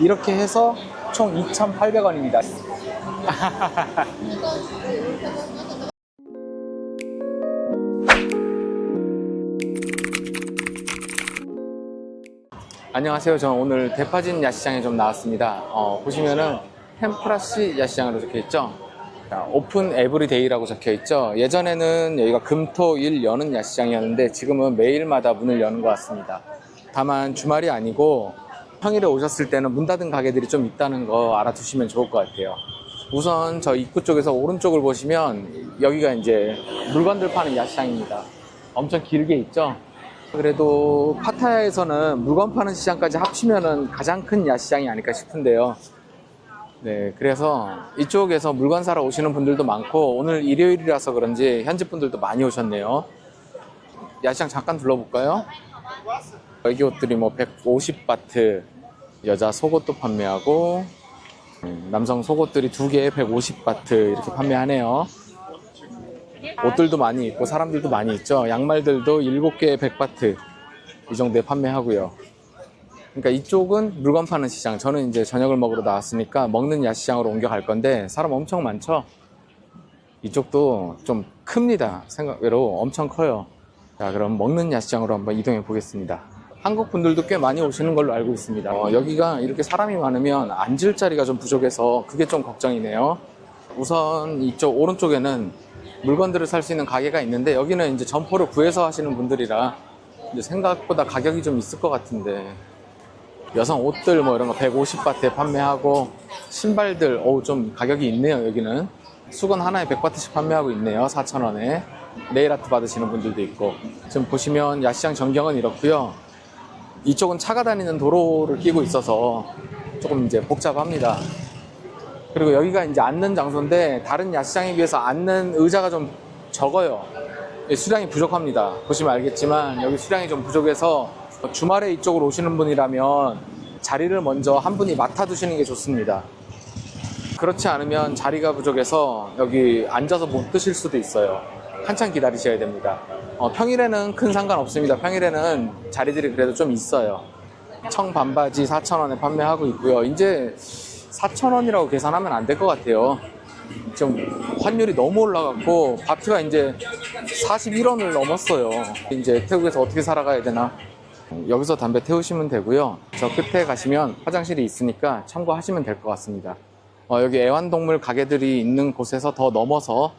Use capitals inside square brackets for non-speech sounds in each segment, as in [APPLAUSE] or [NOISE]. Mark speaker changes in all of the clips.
Speaker 1: 이렇게 해서 총 2,800원입니다. [LAUGHS] 안녕하세요. 저는 오늘 대파진 야시장에 좀 나왔습니다. 어, 보시면은 템프라시 야시장으로 적혀 있죠. 자, 오픈 에브리데이라고 적혀 있죠. 예전에는 여기가 금토일 여는 야시장이었는데 지금은 매일마다 문을 여는 것 같습니다. 다만 주말이 아니고 평일에 오셨을 때는 문 닫은 가게들이 좀 있다는 거 알아두시면 좋을 것 같아요. 우선 저 입구 쪽에서 오른쪽을 보시면 여기가 이제 물건들 파는 야시장입니다. 엄청 길게 있죠. 그래도 파타야에서는 물건 파는 시장까지 합치면은 가장 큰 야시장이 아닐까 싶은데요. 네, 그래서 이쪽에서 물건 사러 오시는 분들도 많고 오늘 일요일이라서 그런지 현지 분들도 많이 오셨네요. 야시장 잠깐 둘러볼까요? 애기 옷들이 뭐 150바트 여자 속옷도 판매하고 음, 남성 속옷들이 두 개에 150바트 이렇게 판매하네요. 옷들도 많이 있고 사람들도 많이 있죠. 양말들도 7개에 100바트 이 정도에 판매하고요. 그러니까 이쪽은 물건 파는 시장. 저는 이제 저녁을 먹으러 나왔으니까 먹는 야시장으로 옮겨갈 건데 사람 엄청 많죠. 이쪽도 좀 큽니다. 생각외로 엄청 커요. 자, 그럼 먹는 야시장으로 한번 이동해 보겠습니다. 한국 분들도 꽤 많이 오시는 걸로 알고 있습니다. 어, 여기가 이렇게 사람이 많으면 앉을 자리가 좀 부족해서 그게 좀 걱정이네요. 우선 이쪽 오른쪽에는 물건들을 살 수 있는 가게가 있는데 여기는 이제 점포를 구해서 하시는 분들이라 생각보다 가격이 좀 있을 것 같은데 여성 옷들 뭐 이런 거 150바트에 판매하고 신발들 어우 좀 가격이 있네요 여기는 수건 하나에 100바트씩 판매하고 있네요 4,000원에 네일 아트 받으시는 분들도 있고 지금 보시면 야시장 전경은 이렇고요 이쪽은 차가 다니는 도로를 끼고 있어서 조금 이제 복잡합니다 그리고 여기가 이제 앉는 장소인데 다른 야시장에 비해서 앉는 의자가 좀 적어요 예, 수량이 부족합니다 보시면 알겠지만 여기 수량이 좀 부족해서 주말에 이쪽으로 오시는 분이라면 자리를 먼저 한 분이 맡아두시는 게 좋습니다. 그렇지 않으면 자리가 부족해서 여기 앉아서 못 드실 수도 있어요. 한참 기다리셔야 됩니다. 어, 평일에는 큰 상관 없습니다. 평일에는 자리들이 그래도 좀 있어요. 청 반바지 4,000원에 판매하고 있고요. 이제 4,000원이라고 계산하면 안 될 것 같아요. 지금 환율이 너무 올라갔고 바트가 이제 41원을 넘었어요. 이제 태국에서 어떻게 살아가야 되나? 여기서 담배 태우시면 되고요. 저 끝에 가시면 화장실이 있으니까 참고하시면 될 것 같습니다. 어, 여기 애완동물 가게들이 있는 곳에서 더 넘어서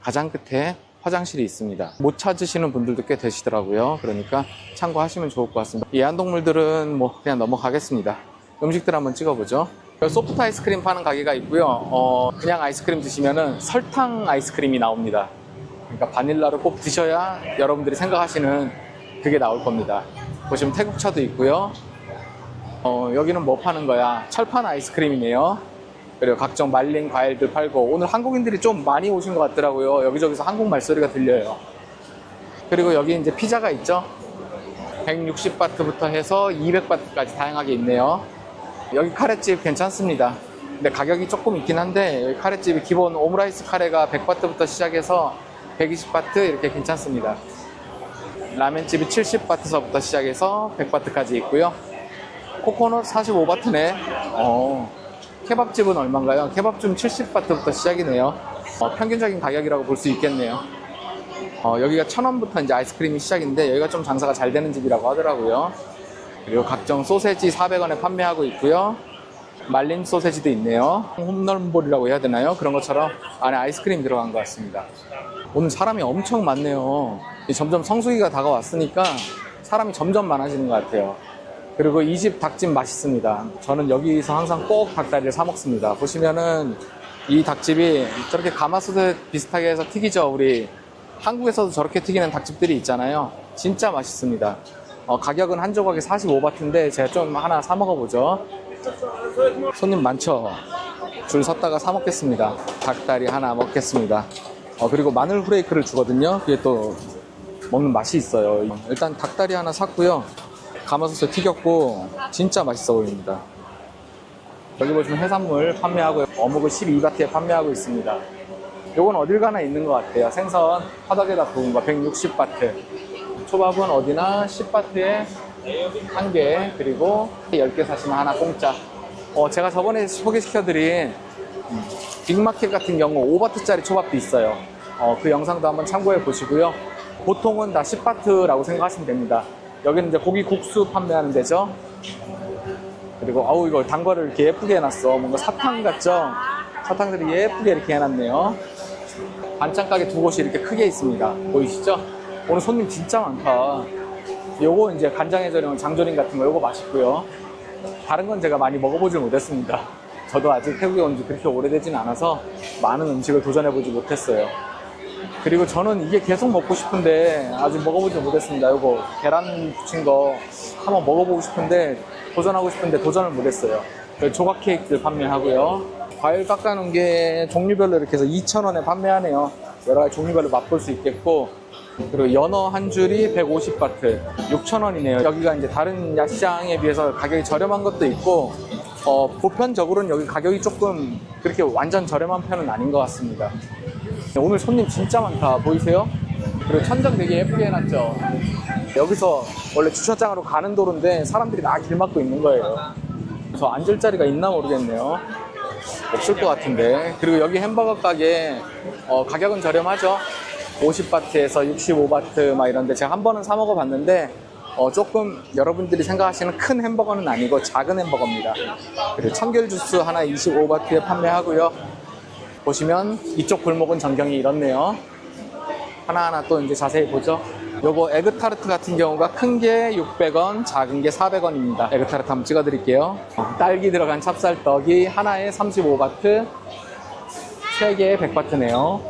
Speaker 1: 가장 끝에 화장실이 있습니다. 못 찾으시는 분들도 꽤 되시더라고요. 그러니까 참고하시면 좋을 것 같습니다. 이 애완동물들은 뭐 그냥 넘어가겠습니다. 음식들 한번 찍어보죠. 소프트 아이스크림 파는 가게가 있고요. 어, 그냥 아이스크림 드시면은 설탕 아이스크림이 나옵니다. 그러니까 바닐라를 꼭 드셔야 여러분들이 생각하시는 그게 나올 겁니다. 보시면 태국차도 있고요. 어, 여기는 뭐 파는 거야? 철판 아이스크림이네요. 그리고 각종 말린 과일들 팔고 오늘 한국인들이 좀 많이 오신 것 같더라고요. 여기저기서 한국말 소리가 들려요. 그리고 여기 이제 피자가 있죠. 160바트부터 해서 200바트까지 다양하게 있네요. 여기 카레집 괜찮습니다. 근데 가격이 조금 있긴 한데 여기 카레집이 기본 오므라이스 카레가 100바트부터 시작해서 120바트 이렇게 괜찮습니다. 라멘집이 70바트서부터 시작해서 100바트까지 있고요. 코코넛 45바트네. 어, 케밥집은 얼마인가요? 케밥집은 70바트부터 시작이네요. 어, 평균적인 가격이라고 볼 수 있겠네요. 어, 여기가 1000원부터 이제 아이스크림이 시작인데 여기가 좀 장사가 잘 되는 집이라고 하더라고요. 그리고 각종 소세지 400원에 판매하고 있고요. 말린 소세지도 있네요. 홈런볼이라고 해야 되나요? 그런 것처럼 안에 아이스크림이 들어간 것 같습니다. 오늘 사람이 엄청 많네요. 점점 성수기가 다가왔으니까 사람이 점점 많아지는 것 같아요. 그리고 이 집 닭집 맛있습니다. 저는 여기서 항상 꼭 닭다리를 사 먹습니다. 보시면은 이 닭집이 저렇게 가마솥에 비슷하게 해서 튀기죠. 우리 한국에서도 저렇게 튀기는 닭집들이 있잖아요. 진짜 맛있습니다. 어, 가격은 한 조각에 45바트인데 제가 좀 하나 사 먹어보죠. 손님 많죠? 줄 섰다가 사 먹겠습니다. 닭다리 하나 먹겠습니다. 어, 그리고 마늘 후레이크를 주거든요. 그게 또 먹는 맛이 있어요. 일단 닭다리 하나 샀고요. 가마솥에 튀겼고 진짜 맛있어 보입니다. 여기 보시면 해산물 판매하고 어묵을 12바트에 판매하고 있습니다. 요건 어딜 가나 있는 것 같아요. 생선 화덕에다 구운 거 160바트. 초밥은 어디나 10바트에 한 개, 그리고 10개 사시면 하나 공짜. 어, 제가 저번에 소개시켜드린 음, 빅마켓 같은 경우 5바트짜리 초밥도 있어요. 어, 그 영상도 한번 참고해 보시고요. 보통은 다 10바트라고 생각하시면 됩니다. 여기는 이제 고기 국수 판매하는 데죠. 그리고 아우 이거 단 거를 이렇게 예쁘게 해놨어. 뭔가 사탕 같죠? 사탕들이 예쁘게 이렇게 해놨네요. 반찬 가게 두 곳이 이렇게 크게 있습니다. 보이시죠? 오늘 손님 진짜 많다. 요거 이제 절인 장조림 같은 거 요거 맛있고요. 다른 건 제가 많이 먹어보질 못했습니다. 저도 아직 태국에 온 지 그렇게 오래되진 않아서 많은 음식을 도전해보지 못했어요. 그리고 저는 이게 계속 먹고 싶은데 아직 먹어보지 못했습니다. 요거 계란 부친 거 한번 먹어보고 싶은데 도전하고 싶은데 도전을 못했어요. 그 조각 케이크들 판매하고요. 과일 깎아놓은 게 종류별로 이렇게 해서 2,000원에 판매하네요. 여러 가지 종류별로 맛볼 수 있겠고 그리고 연어 한 줄이 150바트 6,000원이네요. 여기가 이제 다른 야시장에 비해서 가격이 저렴한 것도 있고 어, 보편적으로는 여기 가격이 조금 그렇게 완전 저렴한 편은 아닌 것 같습니다. 오늘 손님 진짜 많다. 보이세요? 그리고 천장 되게 예쁘게 해놨죠? 여기서 원래 주차장으로 가는 도로인데 사람들이 다 길 막고 있는 거예요. 그래서 앉을 자리가 있나 모르겠네요. 없을 것 같은데. 그리고 여기 햄버거 가게 어, 가격은 저렴하죠? 50바트에서 65바트 막 이런데 제가 한 번은 사 먹어봤는데 어, 조금 여러분들이 생각하시는 큰 햄버거는 아니고 작은 햄버거입니다. 그리고 청결 주스 하나 25바트에 판매하고요. 보시면 이쪽 골목은 전경이 이렇네요. 하나하나 또 이제 자세히 보죠. 요거 에그타르트 같은 경우가 큰 게 600원, 작은 게 400원입니다. 에그타르트 한번 찍어드릴게요. 어, 딸기 들어간 찹쌀떡이 하나에 35바트, 3개에 100바트네요.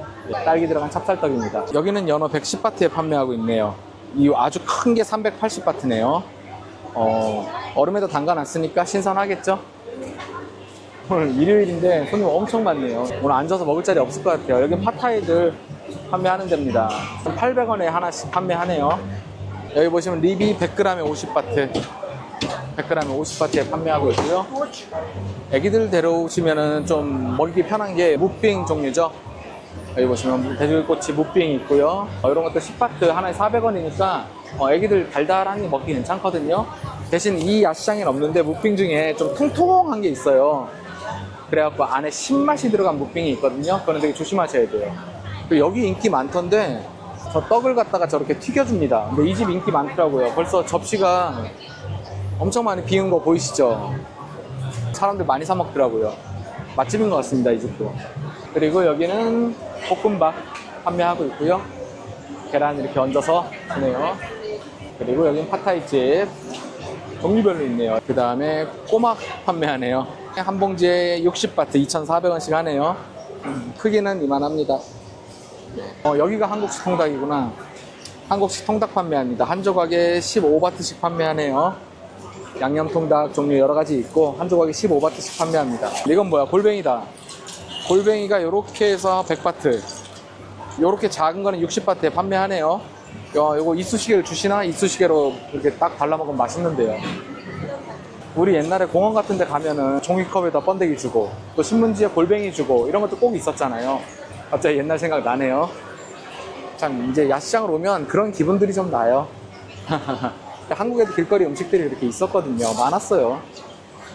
Speaker 1: 딸기 들어간 찹쌀떡입니다. 여기는 연어 110바트에 판매하고 있네요. 이 아주 큰 게 380바트네요. 어, 얼음에다 담가놨으니까 신선하겠죠? 오늘 일요일인데 손님 엄청 많네요. 오늘 앉아서 먹을 자리 없을 것 같아요. 여기 팟타이들 판매하는 데입니다. 800원에 하나씩 판매하네요. 여기 보시면 립이 100g에 50바트. 100g에 50바트에 판매하고 있고요. 애기들 데려오시면은 좀 먹기 편한 게 무빙 종류죠. 여기 보시면 돼지꼬치 무빙이 있고요. 어, 이런 것도 10바트 하나에 400원이니까 어, 애기들 달달하니 먹기 괜찮거든요. 대신 이 야시장에는 없는데 무빙 중에 좀 통통한 게 있어요. 그래갖고 안에 신맛이 들어간 무빙이 있거든요. 그거는 되게 조심하셔야 돼요. 그리고 여기 인기 많던데 저 떡을 갖다가 저렇게 튀겨줍니다. 근데 이 집 인기 많더라고요. 벌써 접시가 엄청 많이 비운 거 보이시죠? 사람들 많이 사 먹더라고요. 맛집인 것 같습니다, 이 집도. 그리고 여기는 볶음밥 판매하고 있고요. 계란 이렇게 얹어서 주네요. 그리고 여기는 팟타이집 종류별로 있네요. 그 다음에 꼬막 판매하네요. 한 봉지에 60바트 2,400원씩 하네요. 음, 크기는 이만합니다. 어, 여기가 한국식 통닭이구나. 한국식 통닭 판매합니다. 한 조각에 15바트씩 판매하네요. 양념 통닭 종류 여러 가지 있고 한 조각에 15바트씩 판매합니다. 이건 뭐야? 골뱅이다. 골뱅이가 이렇게 해서 100바트. 이렇게 작은 거는 60바트에 판매하네요. 어, 요거 이쑤시개를 주시나? 이쑤시개로 이렇게 딱 발라 먹으면 맛있는데요. 우리 옛날에 공원 같은 데 가면은 종이컵에다 번데기 주고 또 신문지에 골뱅이 주고 이런 것도 꼭 있었잖아요. 갑자기 옛날 생각 나네요. 참 이제 야시장을 오면 그런 기분들이 좀 나요. [LAUGHS] 한국에도 길거리 음식들이 이렇게 있었거든요. 많았어요.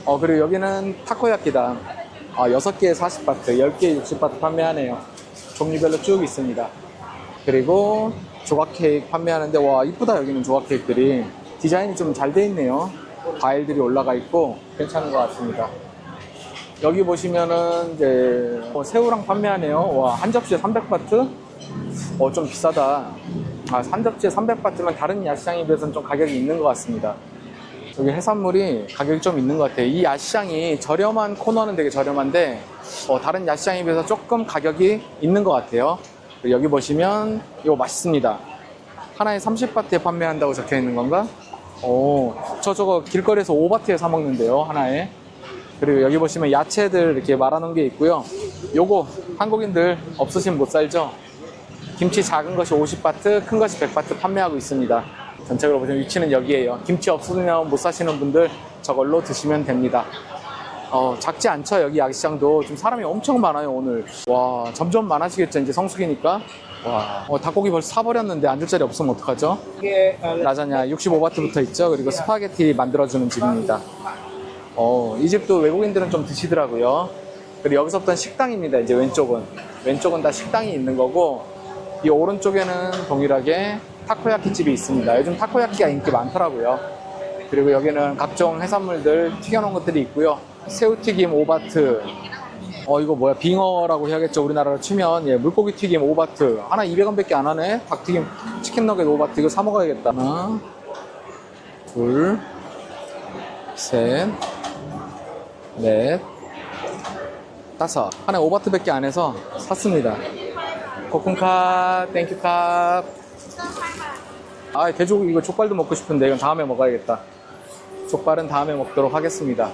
Speaker 1: 어, 그리고 여기는 타코야끼다. 아, 6개에 40바트, 10개에 60바트 판매하네요. 종류별로 쭉 있습니다. 그리고 조각 케이크 판매하는데 와 이쁘다 여기는 조각 케이크들이 디자인이 좀 잘 돼 있네요. 과일들이 올라가 있고 괜찮은 것 같습니다. 여기 보시면은 이제 뭐 새우랑 판매하네요. 와 한 접시에 300바트? 어 좀 비싸다. 아, 한 접시에 300바트면 다른 야시장에 비해서는 좀 가격이 있는 것 같습니다. 여기 해산물이 가격이 좀 있는 것 같아요. 이 야시장이 저렴한 코너는 되게 저렴한데 어, 다른 야시장에 비해서 조금 가격이 있는 것 같아요. 여기 보시면 이거 맛있습니다. 하나에 30바트에 판매한다고 적혀 있는 건가? 오, 저 저거 길거리에서 5바트에 사 먹는데요, 하나에. 그리고 여기 보시면 야채들 이렇게 말아놓은 게 있고요. 요거 한국인들 없으시면 못 살죠? 김치 작은 것이 50바트, 큰 것이 100바트 판매하고 있습니다. 전체적으로 보시면 위치는 여기에요. 김치 없으면 못 사시는 분들 저걸로 드시면 됩니다. 어, 작지 않죠, 여기 야시장도. 지금 사람이 엄청 많아요, 오늘. 와, 점점 많아지겠죠, 이제 성수기니까. 와, 어, 닭고기 벌써 사버렸는데 앉을 자리 없으면 어떡하죠? 라자냐 65바트부터 있죠. 그리고 스파게티 만들어주는 집입니다. 어, 이 집도 외국인들은 좀 드시더라고요. 그리고 여기서부터 식당입니다. 이제 왼쪽은. 왼쪽은 다 식당이 있는 거고, 이 오른쪽에는 동일하게 타코야키 집이 있습니다. 요즘 타코야키가 인기 많더라고요. 그리고 여기는 각종 해산물들 튀겨놓은 것들이 있고요. 새우튀김 오바트. 어, 이거 뭐야. 빙어라고 해야겠죠. 우리나라로 치면. 예, 물고기 튀김 오바트. 하나 200원밖에 안 하네. 닭튀김, 치킨 너겟 오바트. 이거 사 먹어야겠다. 하나, 둘, 셋, 넷, 다섯. 하나 오바트밖에 안 해서 샀습니다. 코쿤카, 땡큐캅. 아, 돼지고기 이거 족발도 먹고 싶은데 이건 다음에 먹어야겠다. 족발은 다음에 먹도록 하겠습니다.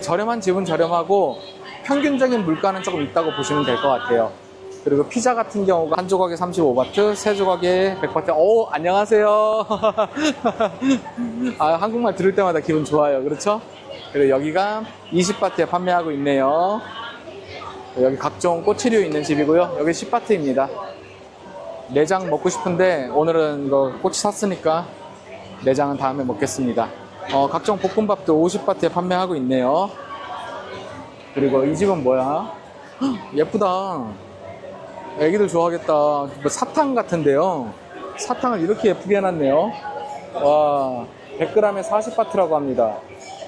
Speaker 1: 저렴한 집은 저렴하고 평균적인 물가는 조금 있다고 보시면 될 것 같아요. 그리고 피자 같은 경우가 한 조각에 35바트, 세 조각에 100바트. 오, 안녕하세요. [LAUGHS] 아, 한국말 들을 때마다 기분 좋아요. 그렇죠? 그리고 여기가 20바트에 판매하고 있네요. 여기 각종 꼬치류 있는 집이고요. 여기 10바트입니다. 내장 먹고 싶은데 오늘은 이거 꼬치 샀으니까 내장은 다음에 먹겠습니다. 어, 각종 볶음밥도 50바트에 판매하고 있네요. 그리고 이 집은 뭐야? 헉, 예쁘다. 애기들 좋아하겠다. 뭐 사탕 같은데요. 사탕을 이렇게 예쁘게 해놨네요. 와, 100g에 40바트라고 합니다.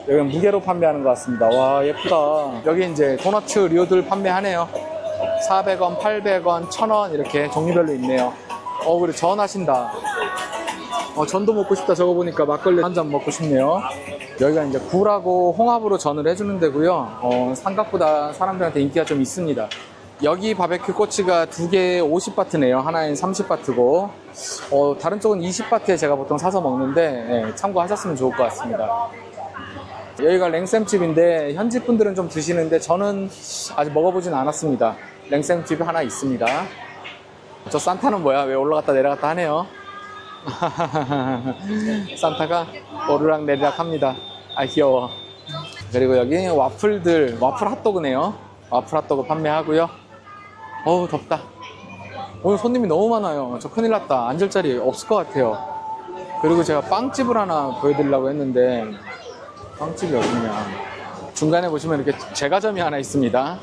Speaker 1: 여기는 무게로 판매하는 것 같습니다. 와, 예쁘다. 여기 이제 도너츠 류들 판매하네요. 400원, 800원, 1000원 이렇게 종류별로 있네요. 어, 그래, 전 하신다. 어, 전도 먹고 싶다 저거 보니까 막걸리 한 잔 먹고 싶네요. 여기가 이제 굴하고 홍합으로 전을 해주는 데고요. 어, 생각보다 사람들한테 인기가 좀 있습니다. 여기 바베큐 꼬치가 두 개에 50바트네요. 하나엔 30바트고. 어, 다른 쪽은 20바트에 제가 보통 사서 먹는데 예, 참고하셨으면 좋을 것 같습니다. 여기가 랭쌤집인데 현지 분들은 좀 드시는데 저는 아직 먹어보진 않았습니다. 랭쌤집이 하나 있습니다. 저 산타는 뭐야? 왜 올라갔다 내려갔다 하네요. [LAUGHS] 산타가 오르락 내리락 합니다. 아 귀여워. 그리고 여기 와플들, 와플 핫도그네요. 와플 핫도그 판매하고요. 어우 덥다. 오늘 손님이 너무 많아요. 저 큰일 났다. 앉을 자리 없을 것 같아요. 그리고 제가 빵집을 하나 보여드리려고 했는데 빵집이 어디냐. 중간에 보시면 이렇게 제과점이 하나 있습니다.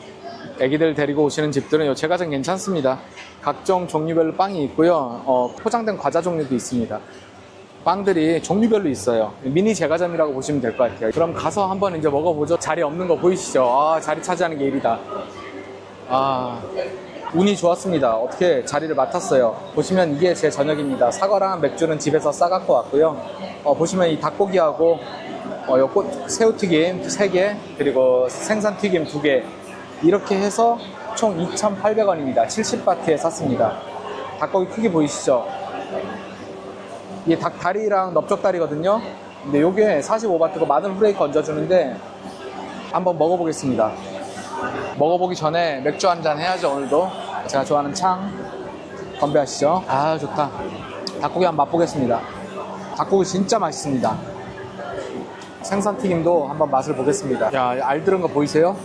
Speaker 1: 애기들 데리고 오시는 집들은 이 제과점 괜찮습니다. 각종 종류별로 빵이 있고요. 어, 포장된 과자 종류도 있습니다. 빵들이 종류별로 있어요. 미니 제과점이라고 보시면 될 것 같아요. 그럼 가서 한번 이제 먹어보죠. 자리 없는 거 보이시죠? 아, 자리 차지하는 게 일이다. 아, 운이 좋았습니다. 어떻게 자리를 맡았어요. 보시면 이게 제 저녁입니다. 사과랑 맥주는 집에서 싸갖고 왔고요. 어, 보시면 이 닭고기하고 어, 요 꽃, 새우튀김 3개, 그리고 생선튀김 2개. 이렇게 해서 총 2,800원입니다. 70바트에 샀습니다. 닭고기 크기 보이시죠? 이게 닭다리랑 넓적다리거든요. 근데 요게 45바트고 마늘 후레이크 얹어주는데 한번 먹어보겠습니다. 먹어보기 전에 맥주 한 잔 해야죠, 오늘도. 제가 좋아하는 창. 건배하시죠. 아, 좋다. 닭고기 한번 맛보겠습니다. 닭고기 진짜 맛있습니다. 생선튀김도 한번 맛을 보겠습니다. 야, 알 들은 거 보이세요?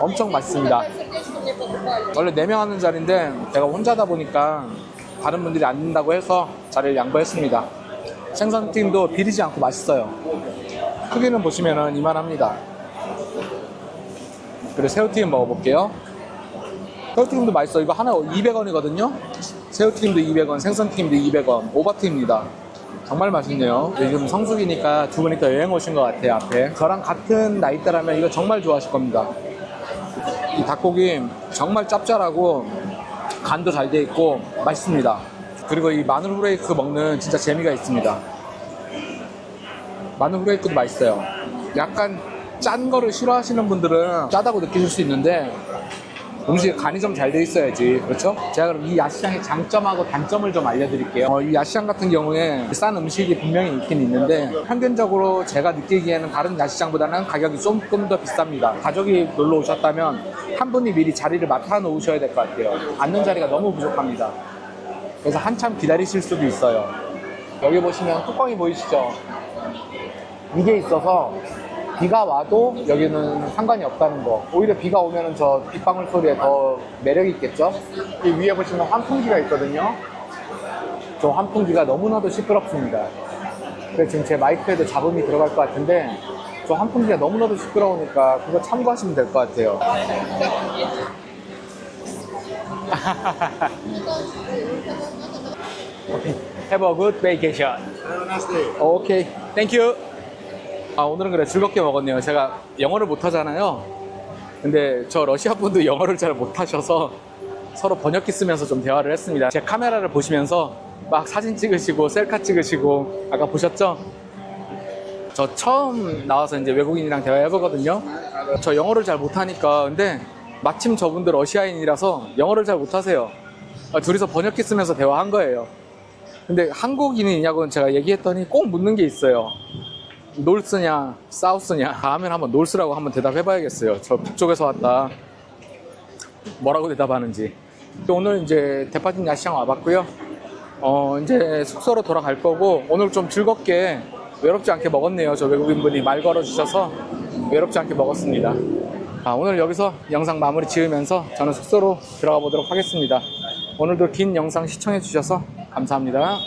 Speaker 1: 엄청 맛있습니다. 원래 4명 하는 자리인데 제가 혼자다 보니까 다른 분들이 앉는다고 해서 자리를 양보했습니다. 생선튀김도 비리지 않고 맛있어요. 크기는 보시면 이만합니다. 그리고 새우튀김 먹어볼게요. 새우튀김도 맛있어. 이거 하나 200원이거든요. 새우튀김도 200원, 생선튀김도 200원. 오바트입니다. 정말 맛있네요. 요즘 성수기니까 두 분이 또 여행 오신 것 같아요, 앞에. 저랑 같은 나이대라면 이거 정말 좋아하실 겁니다. 이 닭고기 정말 짭짤하고 간도 잘 돼 있고 맛있습니다. 그리고 이 마늘 후레이크 먹는 진짜 재미가 있습니다. 마늘 후레이크도 맛있어요. 약간 짠 거를 싫어하시는 분들은 짜다고 느끼실 수 있는데 음식에 간이 좀 잘 돼 있어야지. 그렇죠? 제가 그럼 이 야시장의 장점하고 단점을 좀 알려드릴게요. 어, 이 야시장 같은 경우에 싼 음식이 분명히 있긴 있는데 평균적으로 제가 느끼기에는 다른 야시장보다는 가격이 조금 더 비쌉니다. 가족이 놀러 오셨다면 한 분이 미리 자리를 맡아 놓으셔야 될 것 같아요. 앉는 자리가 너무 부족합니다. 그래서 한참 기다리실 수도 있어요. 여기 보시면 뚜껑이 보이시죠? 이게 있어서 비가 와도 여기는 상관이 없다는 거. 오히려 비가 오면은 저 빗방울 소리에 더 매력이 있겠죠? 이 위에 보시면 환풍기가 있거든요. 저 환풍기가 너무나도 시끄럽습니다. 그래서 지금 제 마이크에도 잡음이 들어갈 것 같은데 저 환풍기가 너무나도 시끄러우니까 그거 참고하시면 될 것 같아요. [LAUGHS] 오케이. Have a good vacation. 오케이. 땡큐. 아, 오늘은 그래 즐겁게 먹었네요. 제가 영어를 못 하잖아요. 근데 저 러시아 분도 [LAUGHS] 영어를 잘 못하셔서 서로 번역기 쓰면서 좀 대화를 했습니다. 제 카메라를 보시면서 막 사진 찍으시고 셀카 찍으시고 아까 보셨죠? 저 처음 나와서 이제 외국인이랑 대화해보거든요. 저 영어를 잘 못하니까 근데 마침 저분들 러시아인이라서 영어를 잘 못하세요. 아, 둘이서 번역기 쓰면서 대화한 거예요. 근데 한국인이냐고는 제가 얘기했더니 꼭 묻는 게 있어요. 놀스냐 사우스냐 다음엔 한번 놀스라고 한번 대답해 봐야겠어요. 저 북쪽에서 왔다. 뭐라고 대답하는지. 또 오늘 이제 대파진 야시장 와봤고요. 어 이제 숙소로 돌아갈 거고 오늘 좀 즐겁게 외롭지 않게 먹었네요. 저 외국인분이 말 걸어주셔서 외롭지 않게 먹었습니다. 아, 오늘 여기서 영상 마무리 지으면서 저는 숙소로 들어가 보도록 하겠습니다. 오늘도 긴 영상 시청해 주셔서 감사합니다.